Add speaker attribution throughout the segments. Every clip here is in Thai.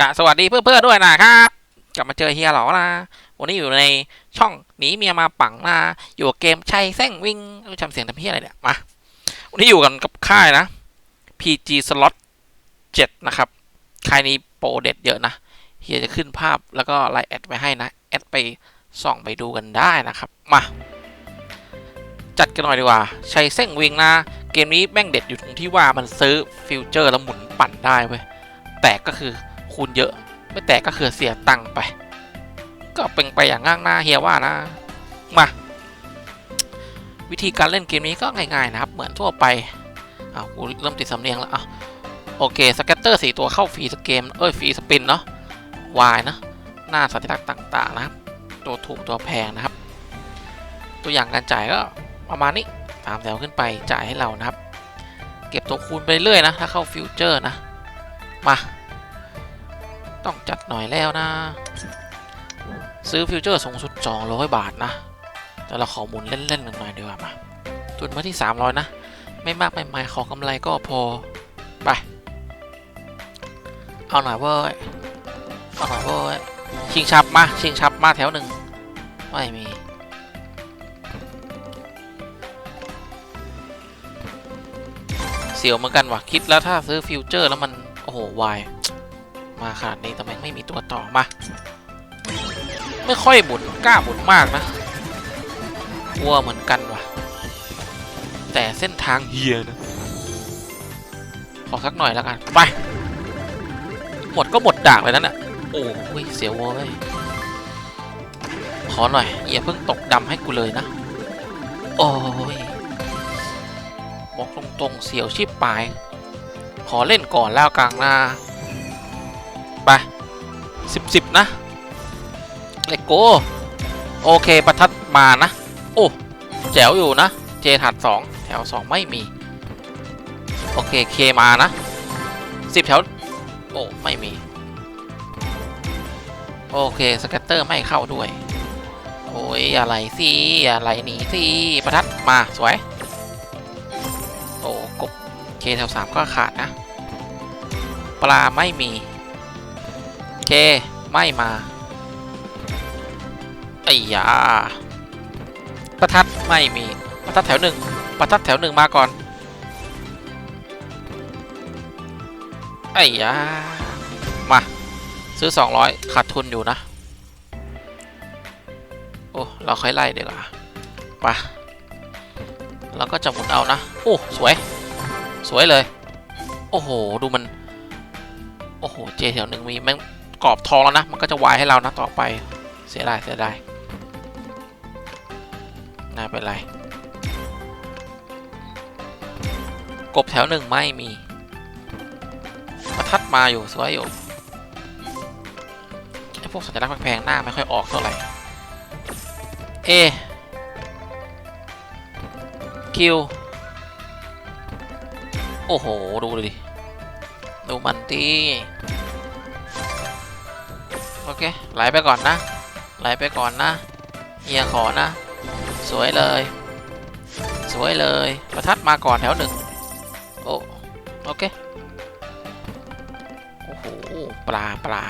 Speaker 1: กะสวัสดีเพื่อนๆด้วยนะครับกลับมาเจอเฮียเหรอนะวันนี้อยู่ในช่องหนีเมียมาปังนะอยู่เกมชัยแซงวิ่งจำเสียงทำเฮียอะไรเนี่ยมาวันนี้อยู่กันกับค่ายนะ PG Slot 7 นะครับค่ายนี้โปรเด็ดเยอะนะเฮียจะขึ้นภาพแล้วก็ไลน์แอดไว้ให้นะแอดไปส่องไปดูกันได้นะครับมาจัดกันหน่อยดีกว่าชัยเส้งวิงนะ เกมนี้แม่งเด็ดอยู่ตรงที่ว่ามันซื้อฟิวเจอร์แล้วหมุนปั่นได้เว้ย แตกก็คือ คูณเยอะ ไม่แตกก็คือเสียตังค์ไป ก็เป็นไปอย่างง่างหน้าเฮียว่านะ มา วิธีการเล่นเกมนี้ก็ง่ายๆนะครับ เหมือนทั่วไปอ้าวกูเริ่มติดสำเนียงแล้วอะโอเคสแกตเตอร์สี่ตัวเข้าฟรีสเกม เอ้ยฟรีสปินเนาะวายนะ หน้าสัญลักษณ์ต่างๆนะครับ ตัวถูกตัวแพงนะครับ ตัวอย่างการจ่ายก็ประมาณนี้ตามแถวขึ้นไปจ่ายให้เรานะครับ เก็บตัวคูณไปเรื่อยนะ ถ้าเข้าฟิวเจอร์นะ มา ต้องจัดหน่อยแล้วนะ ซื้อฟิวเจอร์สูงสุด 200 บาทนะ แต่เราขอหมุนเล่นๆกันหน่อยดีกว่ามาทุนมาที่ 300 นะ ไม่มากไม่ไม่ขอกำไรก็พอ ไป เอาหน่อยเว้ย เอาหน่อยเว้ย ชิงชับมา ชิงชับมาแถวหนึ่ง ไม่มีเสียวเหมือนกันว่ะคิดแล้วถ้าซื้อฟิวเจอร์แล้วมัน โอ้โหวาย มาขนาดนี้แต่แม่งไม่มีตัวต่อมา ไม่ค่อยบุนกล้าบุนมากนะกลัวเหมือนกันว่ะ แต่เส้นทางเฮียนะ ขอสักหน่อยแล้วกัน ไป หมดก็หมดด่างเลยนั่นแหะโอ้ยเสียวเว้ยขอหน่อยอย่าเพิ่งตกดำให้กูเลยนะ โอ้ยบอกตรงๆเสียวชิบปลาย ขอเล่นก่อนแล้วกลางหน้า สิบสิบนะเลโก้โอเคประทัดมานะ โอ้แจ๋วอยู่นะ เจถัดสองแถวสองไม่มี โอเคเคมานะสิบแถว โอ้ไม่มี โอเคสแกตเตอร์ไม่เข้าด้วย โอ้ยอะไรสิอะไรหนีสิประทัดมาสวย โอ้กบเคแถวสามก็ขาดนะ ปลาไม่มี เค ไม่มาไอ้ยาประทัดไม่มีประทัดแถวหนึ่งประทัดแถวหนึ่งมาก่อนไอ้ยามาซื้อ 200 ขาดทุนอยู่นะ โอ้ เราค่อยไล่เดี๋ยวาไปะเราก็จะหมุนเอานะ โอ้ สวย สวยเลย โอ้โห ดูมัน โอ้โห เจแถวหนึ่งมีแม่ง กรอบทองแล้วนะ มันก็จะวายให้เรานะต่อไป เสียดายเสียดายน่าเป็นไร กบแถวหนึ่งไม่มี ประทัดมาอยู่สวยอยู่ไอพวกสัญลักษณ์แพงๆหน้าไม่ค่อยออกเท่าไหร่ เอคิว โอ้โห ดูดิ ดูมันตี โอเค ไหลไปก่อนนะ ไหลไปก่อนนะเฮียขอนะ สวยเลย สวยเลย ประทัดมาก่อนแถวหนึ่งโอ้โอเค โอ้โห ปลาปลา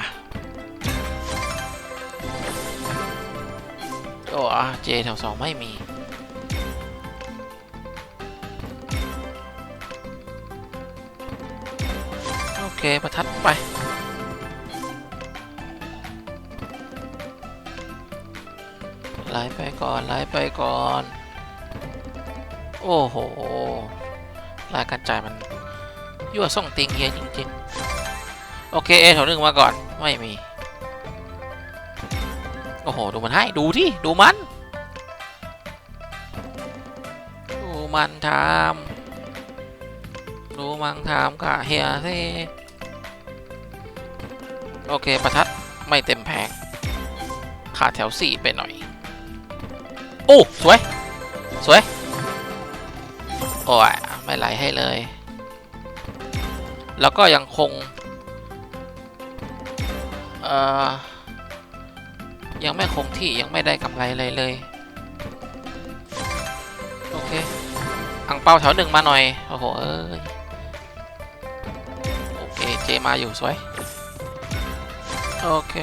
Speaker 1: โอ้เจแถวสองไม่มีโอเค ประทัดไป ไล่ไปก่อนไล่ไปก่อน โอ้โหรายการจ่ายมันยั่วส่งติงเฮียจริงๆ โอเคเอแถวหนึ่งมาก่อนไม่มี โอ้โห ดูมันให้ดูที่ดูมัน ดูมันทำดูมันทำกะเฮียสิโอเคประทัดไม่เต็มแผงขาดแถวสี่ไปหน่อย โอ้สวย สวย โอ้ยไม่ไหลให้เลย แล้วก็ยังคง เอ่อ ยังไม่คงที่ยังไม่ได้กำไรเลยเลย โอเค อังเปาแถวหนึ่งมาหน่อย โอ้โห เอ้ย โอเค เจมาอยู่สวย โอเค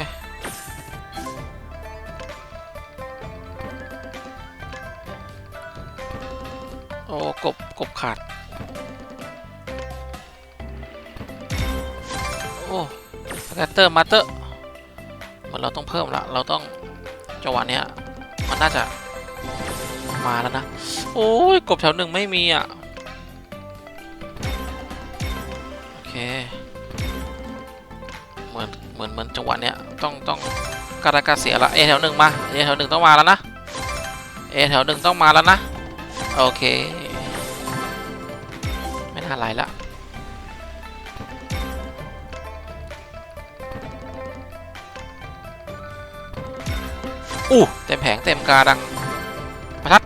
Speaker 1: อ้กบกบขาด โอ้สแกตเตอร์มาเตอร์เหมือนเราต้องเพิ่มละ เราต้องจังหวะเนี้ย มันน่าจะมาแล้วนะ โอ้ยกบแถวหนึ่งไม่มีอะ โอเค เหมือนเหมือนเหมือนจังหวะเนี้ย ต้องต้องกรากาเสียละเอแถวหนึ่งมาเอแถวหนึ่งต้องมาแล้วนะเอแถวหนึ่งต้องมาแล้วนะ โอเค ไม่น่าไหลละอู้เต็มแผงเต็มกาดังประทัด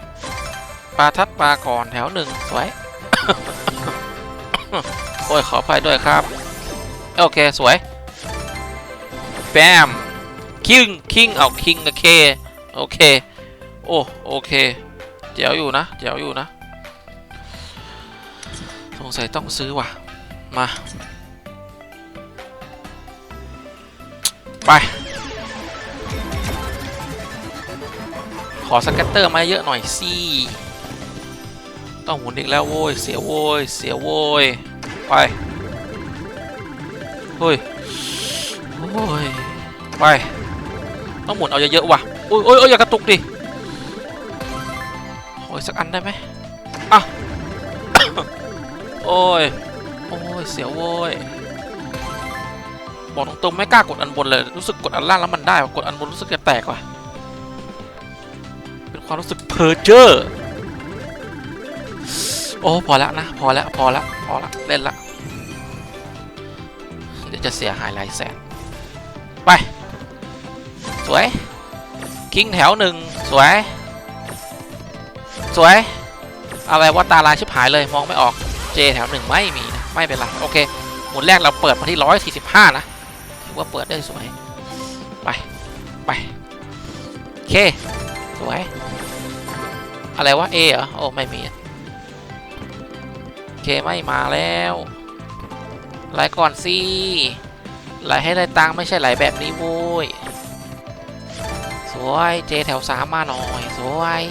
Speaker 1: ปลาทัดปลาก่อนแถวหนึ่งสวย โอ้ย ขออภัยด้วยครับ โอเค สวยแบมคิงคิงเอาคิงกับเค โอเค โอ้ โอเคเดี๋ยวอยู่นะเดี๋ยวอยู่นะ สงสัยต้องซื้อว่ะ มา ไป ขอสแกตเตอร์มาเยอะหน่อยสิ ต้องหมุนอีกแล้วโว้ย เสียโว้ย เสียโว้ย ไป เฮ้ย โอ้ย ไป ต้องหมุนเอาเยอะๆว่ะ โอ้ยโอ้ยอย่ากระตุกดิ โอ้ย สักอันได้ไหมอะ โอ้ย โอ้ย เสียวโว้ย บอกตรงๆไม่กล้ากดอันบนเลย รู้สึกกดอันล่างแล้วมันได้ว่กดอันบนรู้สึกจะแตกว่ะ เป็นความรู้สึกเพอร์เจอร์ โอ้พอแล้วนะ พอแล้ว พอแล้ว พอแล้วเล่นละ เดี๋ยวจะเสียหายหลายแสน ไป สวย คิงแถวหนึ่งสวย สวย อะไรว่าตาลายชิบหายเลยมองไม่ออก เจแถวหนึ่งไม่มีนะ ไม่เป็นไร โอเค หมุนแรกเราเปิดมาที่ 145 นะถือว่าเปิดได้สวย ไป ไป โอเค สวย อะไรวะ A เหรอ โอ้ ไม่มี โอเค ไม่มาแล้วไหลก่อนสิไหลให้ได้ตังไม่ใช่ไหลแบบนี้โว้ย สวย เจแถวสามมาหน่อย สวย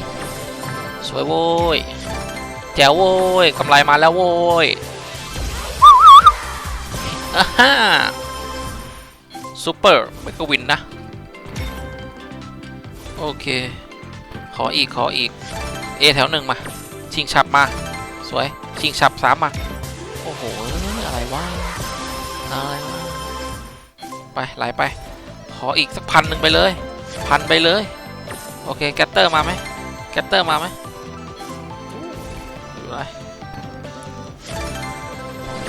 Speaker 1: สวยโว้ย แจ๋วโว้ยกำไรมาแล้วโว้ยอ่าฮ่าซูเปอร์ไม่ก็วินนะ โอเค ขออีกขออีก เอแถวหนึ่งมา ชิงฉับมา สวย ชิงฉับสามมา โอ้โห อะไรวะ อะไรวะ ไปไหลไป ขออีกสักพันหนึ่งไปเลย พันไปเลย โอเค แกตเตอร์มาไหมแกตเตอร์มาไหม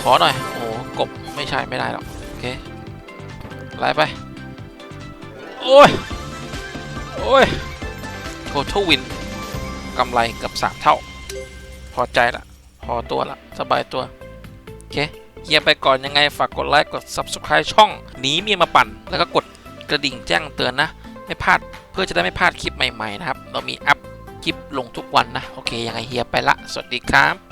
Speaker 1: ขอหน่อย โอ้โหกบไม่ใช่ไม่ได้หรอก โอเคไล่ไป โอ้ย โอ้ยโททวินกำไรเกับสามเท่า พอใจละ พอตัวละ สบายตัว โอเคเฮียไปก่อนยังไง ฝากกดไลค์กด Subscribe ช่องหนีเมียมาปั่น แล้วก็กดกระดิ่งแจ้งเตือนนะ ไม่พลาดเพื่อจะได้ไม่พลาดคลิปใหม่ ๆ นะครับ เรามีอัพ คลิปลงทุกวันนะ โอเคยังไงเฮียไปละ สวัสดีครับ